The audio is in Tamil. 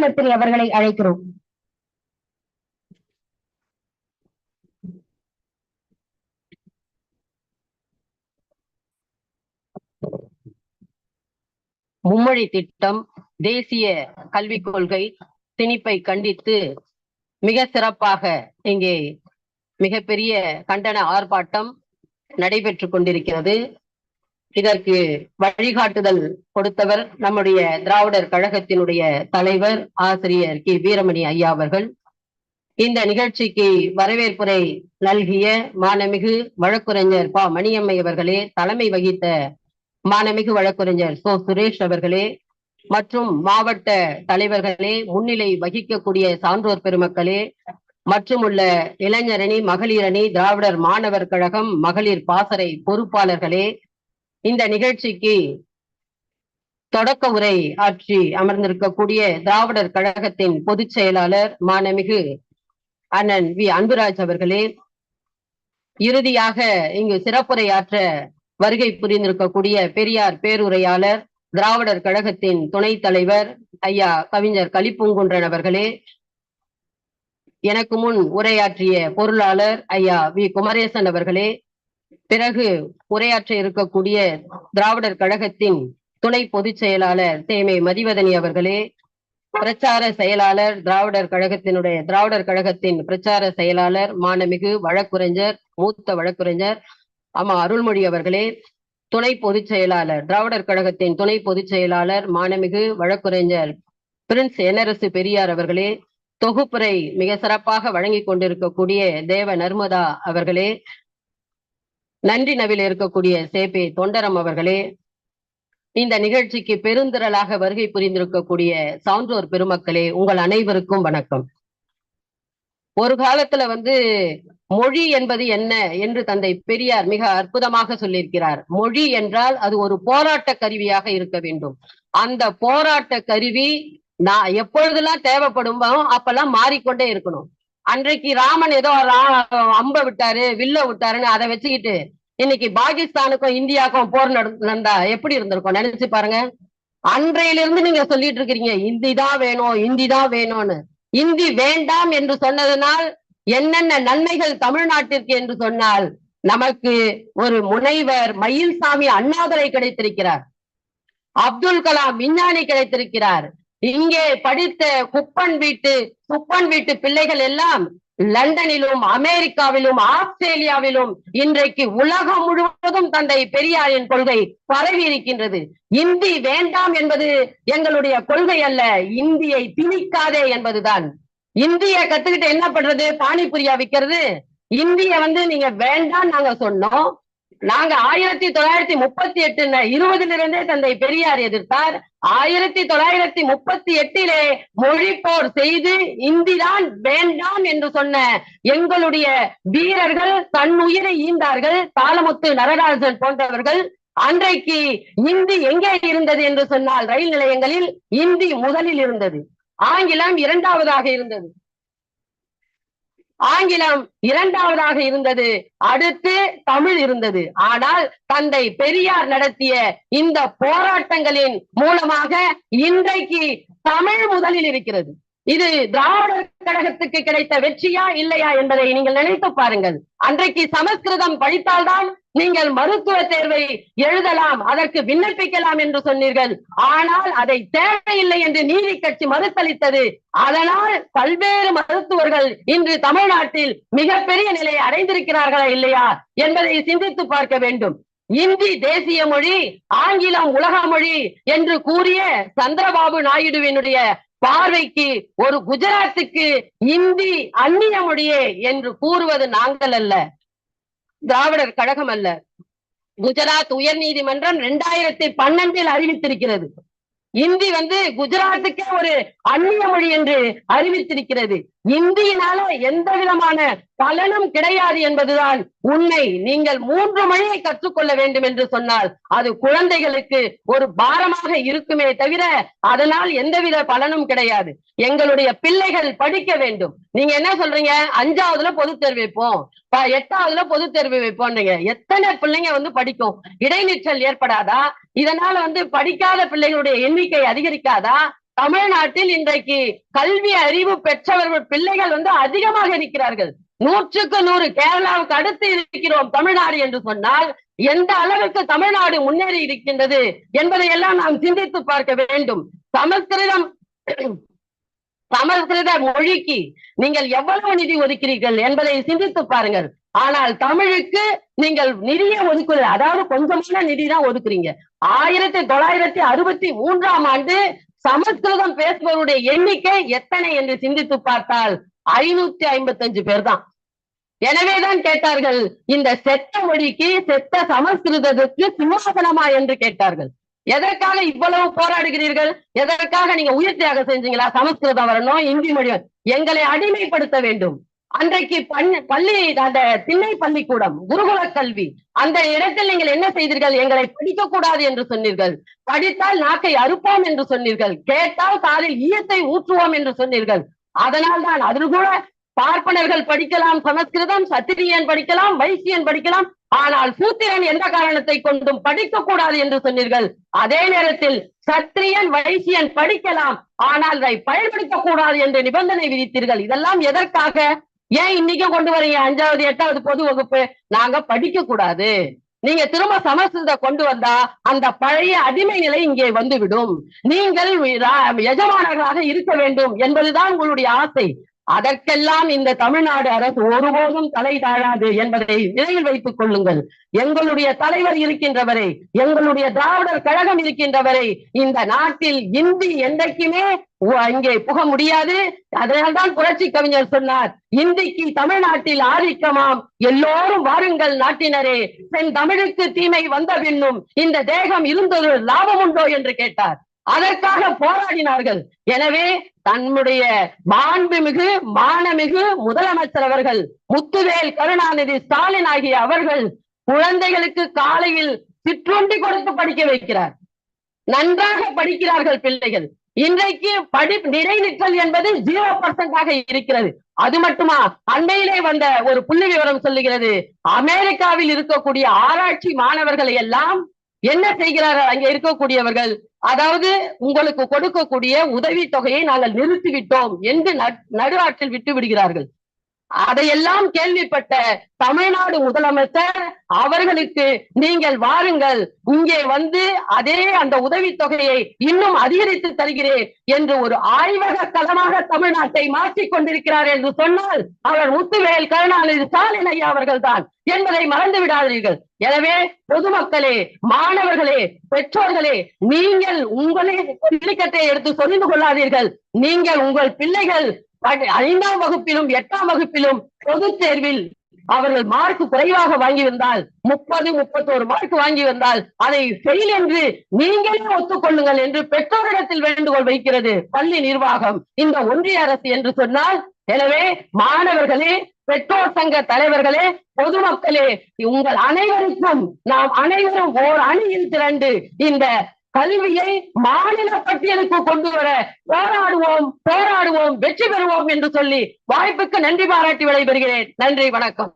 செல்லமப்பிரி அவர்களை அழைக்கிறோம். மும்மொழி திட்டம் தேசிய கல்விக் கொள்கை திணிப்பை கண்டித்து மிக சிறப்பாக இங்கே மிகப்பெரிய கண்டன ஆர்ப்பாட்டம் நடைபெற்று கொண்டிருக்கிறது. இதற்கு வழிகாட்டுதல் கொடுத்தவர் நம்முடைய திராவிடர் கழகத்தினுடைய தலைவர் ஆசிரியர் கே. வீரமணி ஐயா அவர்கள். இந்த நிகழ்ச்சிக்கு வரவேற்புரை நல்கிய மானமிகு வழக்குரைஞர் பா. மணியம்மை அவர்களே தலைமை வகித்த மானமிகு வழக்குரைஞர் சோ. சுரேஷ் அவர்களே மற்றும் மாவட்ட தலைவர்களே முன்னிலை வகிக்கக்கூடிய சான்றோர் பெருமக்களே மற்றும் உள்ள இளைஞரணி மகளிரணி திராவிடர் மாணவர் கழகம் மகளிர் பாசறை பொறுப்பாளர்களே இந்த நிகழ்ச்சிக்கு தொடக்க உரை ஆற்றி அமர்ந்திருக்கக்கூடிய திராவிடர் கழகத்தின் பொதுச் செயலாளர் மானமிகு அண்ணன் வி. அன்புராஜ் அவர்களே இறுதியாக இங்கு சிறப்புரையாற்ற வருகை புரிந்திருக்கக்கூடிய பெரியார் பேருரையாளர் திராவிடர் கழகத்தின் துணைத் தலைவர் ஐயா கவிஞர் கலிப்பூங்குன்றன் அவர்களே எனக்கு முன் உரையாற்றிய பொருளாளர் ஐயா வி. குமரேசன் அவர்களே பிறகு உரையாற்ற இருக்கக்கூடிய திராவிடர் கழகத்தின் துணை பொதுச் செயலாளர் தேமே மதிவதனி அவர்களே பிரச்சார செயலாளர் திராவிடர் கழகத்தினுடைய திராவிடர் கழகத்தின் பிரச்சார செயலாளர் மானமிகு வழக்குரைஞர் மூத்த வழக்குரைஞர் அம்மா அருள்மொழி அவர்களே துணை பொதுச் செயலாளர் திராவிடர் கழகத்தின் துணை பொதுச் செயலாளர் மானமிகு வழக்குரைஞர் பிரின்ஸ் எனரசு பெரியார் அவர்களே தொகுப்புரை மிக சிறப்பாக வழங்கி கொண்டிருக்கக்கூடிய தேவ நர்மதா அவர்களே நன்றி நவில் இருக்கக்கூடிய சேபே தொண்டரம் அவர்களே. இந்த நிகழ்ச்சிக்கு பெருந்திரளாக வருகை புரிந்திருக்கக்கூடிய சான்றோர் பெருமக்களே உங்கள் அனைவருக்கும் வணக்கம். ஒரு காலத்துல வந்து மொழி என்பது என்ன என்று தந்தை பெரியார் மிக அற்புதமாக சொல்லியிருக்கிறார். மொழி என்றால் அது ஒரு போராட்ட கருவியாக இருக்க வேண்டும். அந்த போராட்ட கருவி நான் எப்பொழுதெல்லாம் தேவைப்படுமோ அப்பெல்லாம் மாறிக்கொண்டே இருக்கணும். அன்றைக்கு ராமன் ஏதோ அம்ப விட்டாரு வில்ல விட்டாருன்னு அதை வச்சுக்கிட்டு இன்னைக்கு பாகிஸ்தானுக்கும் இந்தியாவுக்கும் போர் நடந்தா எப்படி இருந்திருக்கும்? நினைச்சு பாருங்க. அன்றையிலிருந்து நீங்க சொல்லிட்டு இருக்கிறீங்க இந்தி தான் வேணும் இந்தி தான் வேணும்னு. இந்தி வேண்டாம் என்று சொன்னதனால் என்னென்ன நன்மைகள் தமிழ்நாட்டிற்கு என்று சொன்னால் நமக்கு ஒரு முனைவர் மயில்சாமி அண்ணாதுரை கிடைத்திருக்கிறார். அப்துல் கலாம் விஞ்ஞானி கிடைத்திருக்கிறார். இங்கே படித்த குப்பன் வீட்டு குப்பன் வீட்டு பிள்ளைகள் எல்லாம் லண்டனிலும் அமெரிக்காவிலும் ஆஸ்திரேலியாவிலும் இன்றைக்கு உலகம் முழுவதும் தந்தை பெரியாரின் கொள்கை பரவி இருக்கின்றது இந்தி வேண்டாம் என்பது எங்களுடைய கொள்கை அல்ல இந்தியை திணிக்காதே என்பதுதான். இந்திய கத்துக்கிட்டு என்ன பண்றது? பானிபுரியா விக்கிறது. இந்திய வந்து நீங்க வேண்டாம் நாங்க சொன்னோம். நாங்க ஆயிரத்தி தொள்ளாயிரத்தி முப்பத்தி எட்டு இருபதுல இருந்தே தந்தை பெரியார் எதிர்த்தார். ஆயிரத்தி தொள்ளாயிரத்தி முப்பத்தி எட்டிலே மொழி போர் செய்து இந்திதான் வேண்டாம் என்று சொன்ன எங்களுடைய வீரர்கள் தன் உயிரை ஈந்தார்கள் தாளமுத்து நடராஜன் போன்றவர்கள் அன்றைக்கு இந்தி எங்கே இருந்தது என்று சொன்னால் ரயில் நிலையங்களில் இந்தி முதலில் இருந்தது. ஆங்கிலம் இரண்டாவதாக இருந்தது. ஆங்கிலம் இரண்டாவதாக இருந்தது. அடுத்து தமிழ் இருந்தது. ஆனால் தந்தை பெரியார் நடத்திய இந்த போராட்டங்களின் மூலமாக இன்றைக்கு தமிழ் முதலில் இருக்கிறது. இது திராவிடர் கழகத்துக்கு கிடைத்த வெற்றியா இல்லையா என்பதை நீங்கள் நினைத்து பாருங்கள். அன்றைக்கு சமஸ்கிருதம் படித்தால்தான் நீங்கள் மருத்துவ தேர்வை எழுதலாம் அதற்கு விண்ணப்பிக்கலாம் என்று சொன்னீர்கள். ஆனால் அதை தேவையில்லை என்று நீதி கட்சி மறுத்தளித்தது. அதனால் பல்வேறு மருத்துவர்கள் இன்று தமிழ்நாட்டில் மிகப்பெரிய நிலையை அடைந்திருக்கிறார்களா இல்லையா என்பதை சிந்தித்து பார்க்க வேண்டும். இந்தி தேசிய மொழி ஆங்கிலம் உலக மொழி என்று கூறிய சந்திரபாபு நாயுடுவினுடைய பார்வைக்கு ஒரு குஜராத்துக்கு இந்தி அந்நிய மொழியே என்று கூறுவது நாங்கள் அல்ல. திராவிடர் கழகம் அல்ல. குஜராத் உயர் நீதிமன்றம் இரண்டாயிரத்தி பன்னெண்டில் அறிவித்திருக்கிறது. இந்தி வந்து குஜராத்துக்கே ஒரு அந்நிய மொழி என்று அறிவித்திருக்கிறது. இந்தியினால எந்த விதமான பலனும் கிடையாது என்பதுதான் உண்மை. நீங்கள் மூன்று மொழியை கற்றுக்கொள்ள வேண்டும் என்று சொன்னால் அது குழந்தைகளுக்கு ஒரு பாரமாக இருக்குமே தவிர அதனால் எந்தவித பலனும் கிடையாது. எங்களுடைய பிள்ளைகள் படிக்க வேண்டும். நீங்க என்ன சொல்றீங்க? அஞ்சாவதுல பொது தேர்வு வைப்போம். ப- எட்டாவதுல பொது தேர்வு வைப்போம்ன்றீங்க எத்தனை பிள்ளைங்க வந்து படிக்கும்? இடைநிற்றல் ஏற்படாதா? இதனால வந்து படிக்காத பிள்ளைகளுடைய எண்ணிக்கை அதிகரிக்காதா? தமிழ்நாட்டில் இன்றைக்கு கல்வி அறிவு பெற்றவர்கள் பிள்ளைகள் வந்து அதிகமாக இருக்கிறார்கள். நூற்றுக்கு நூறு கேரளாவுக்கு அடுத்து இருக்கிறோம் தமிழ்நாடு என்று சொன்னால் எந்த அளவுக்கு தமிழ்நாடு முன்னேறி இருக்கின்றது என்பதை எல்லாம் நாம் சிந்தித்து பார்க்க வேண்டும். சமஸ்கிருதம் சமஸ்கிருத மொழிக்கு நீங்கள் எவ்வளவு நிதி ஒதுக்கிறீர்கள் என்பதை சிந்தித்து பாருங்கள். ஆனால் தமிழுக்கு நீங்கள் நிதியை ஒதுக்குறது அதாவது கொஞ்சமான நிதி தான் ஒதுக்குறீங்க. ஆயிரத்தி தொள்ளாயிரத்தி அறுபத்தி மூன்றாம் ஆண்டு சமஸ்கிருதம் பேசுபவருடைய எண்ணிக்கை எத்தனை என்று சிந்தித்து பார்த்தால் ஐநூத்தி ஐம்பத்தி அஞ்சு பேர் தான் எனவேதான் கேட்டார்கள் இந்த செத்த மொழிக்கு செத்த சமஸ்கிருதத்துக்கு சிம்மாசனமா என்று கேட்டார்கள். எதற்காக இவ்வளவு போராடுகிறீர்கள்? எதற்காக நீங்க உயிர் தியாகம் செஞ்சீங்களா? சமஸ்கிருதம் வரணும் இந்தி மொழி எங்களை அடிமைப்படுத்த வேண்டும். அன்றைக்கு பண்- பள்ளி அந்த திண்ணை பள்ளிக்கூடம் குருகுல கல்வி அந்த இடத்தில் நீங்கள் என்ன செய்தீர்கள்? எங்களை படிக்க கூடாது என்று சொன்னீர்கள். படித்தால் நாக்கை அறுப்போம் என்று சொன்னீர்கள். கேட்டால் காலில் ஈயத்தை ஊற்றுவோம் என்று சொன்னீர்கள். அதனால் தான் அதில் கூட பார்ப்பனர்கள் படிக்கலாம் சமஸ்கிருதம் சத்திரியன் படிக்கலாம் வைசியன் படிக்கலாம். ஆனால் சூத்திரன் எந்த காரணத்தை கொண்டும் படிக்க கூடாது என்று சொன்னீர்கள். அதே நேரத்தில் சத்திரியன் வைசியன் படிக்கலாம். ஆனால் அதை பயன்படுத்த கூடாது என்று நிபந்தனை விதித்தீர்கள். இதெல்லாம் எதற்காக? ஏன் இன்னைக்கும் கொண்டு வரீங்க? அஞ்சாவது எட்டாவது பொது வகுப்பு நாங்க படிக்க கூடாது. நீங்க திரும்ப சமஸ்கிருத கொண்டு வந்தா அந்த பழைய அடிமை நிலை இங்கே வந்துவிடும். நீங்கள் எஜமானர்களாக இருக்க வேண்டும் என்பதுதான் உங்களுடைய ஆசை. அதற்கெல்லாம் இந்த தமிழ்நாடு அரசு ஒருபோதும் தலை தாழாது என்பதை நினைவில் வைத்துக் கொள்ளுங்கள். எங்களுடைய தலைவர் இருக்கின்றவரை எங்களுடைய திராவிடர் கழகம் இருக்கின்றவரை இந்த நாட்டில் இந்தி என்றைக்குமே அங்கே இங்கே புக முடியாது. அதனால்தான் புரட்சி கவிஞர் சொன்னார் இந்திக்கு தமிழ்நாட்டில் ஆதிக்கமாம். எல்லோரும் வாருங்கள் நாட்டினரே. சென் தமிழுக்கு தீமை வந்த பின்னும் இந்த தேகம் இருந்தது லாபம் உண்டோ என்று கேட்டார். அதற்காக போராடினார்கள். எனவே தன்னுடைய மாண்புமிகு மானமிகு முதலமைச்சர் அவர்கள் முத்துவேல் கருணாநிதி ஸ்டாலின் ஆகிய அவர்கள் குழந்தைகளுக்கு காலையில் சிற்றுண்டி கொடுத்து படிக்க வைக்கிறார். நன்றாக படிக்கிறார்கள் பிள்ளைகள். இன்றைக்கு படி நிறைநிற்றல் என்பது ஜீரோ பர்சன்டாக இருக்கிறது. அது மட்டுமா? அண்மையிலே வந்த ஒரு புள்ளி விவரம் சொல்லுகிறது. அமெரிக்காவில் இருக்கக்கூடிய ஆராய்ச்சி மாணவர்களை எல்லாம் என்ன செய்கிறார்கள்? அங்கே இருக்கக்கூடியவர்கள் அதாவது உங்களுக்கு கொடுக்கக்கூடிய உதவி தொகையை நாங்கள் நிறுத்திவிட்டோம் என்று நட்- நடுவாற்றில் விட்டு விடுகிறார்கள். அதையெல்லாம் கேள்விப்பட்ட தமிழ்நாடு முதலமைச்சர் அவர்களுக்கு நீங்கள் வாருங்கள் இங்கே வந்து அதே அந்த உதவி தொகையை இன்னும் அதிகரித்து தருகிறேன் என்று ஒரு ஆய்வக தளமாக தமிழ்நாட்டை மாற்றிக் கொண்டிருக்கிறார் என்று சொன்னால் அவர் முத்துவேல் கருணாநிதி ஸ்டாலின் ஐயா அவர்கள் தான் என்பதை மறந்து விடாதீர்கள். எனவே பொதுமக்களே மாணவர்களே பெற்றோர்களே நீங்கள் உங்களே கிளிக்கட்டை எடுத்து சொல்லிந்து கொள்ளாதீர்கள். நீங்கள் உங்கள் பிள்ளைகள் ஐந்தாம் வகுப்பிலும் எட்டாம் வகுப்பிலும் பொது தேர்வில் அவர்கள் மார்க் குறைவாக வாங்கி வந்தால் முப்பது முப்பத்தோரு மார்க் வாங்கி வந்தால் அதை ஃபெயில் என்று நீங்களே ஒத்துக்கொள்ளுங்கள் என்று பெற்றோரிடத்தில் வேண்டுகோள் வைக்கிறது பள்ளி நிர்வாகம். இந்த ஒன்றிய அரசு என்று சொன்னால் எனவே மாணவர்களே பெற்றோர் சங்க தலைவர்களே பொதுமக்களே உங்கள் அனைவருக்கும் நாம் அனைவரும் ஓர் அணியில் திரண்டு இந்த கல்வியை மாநில பட்டியலுக்கு கொண்டு வர போராடுவோம் போராடுவோம் வெற்றி பெறுவோம் என்று சொல்லி வாய்ப்புக்கு நன்றி பாராட்டி விடைபெறுகிறேன். நன்றி வணக்கம்.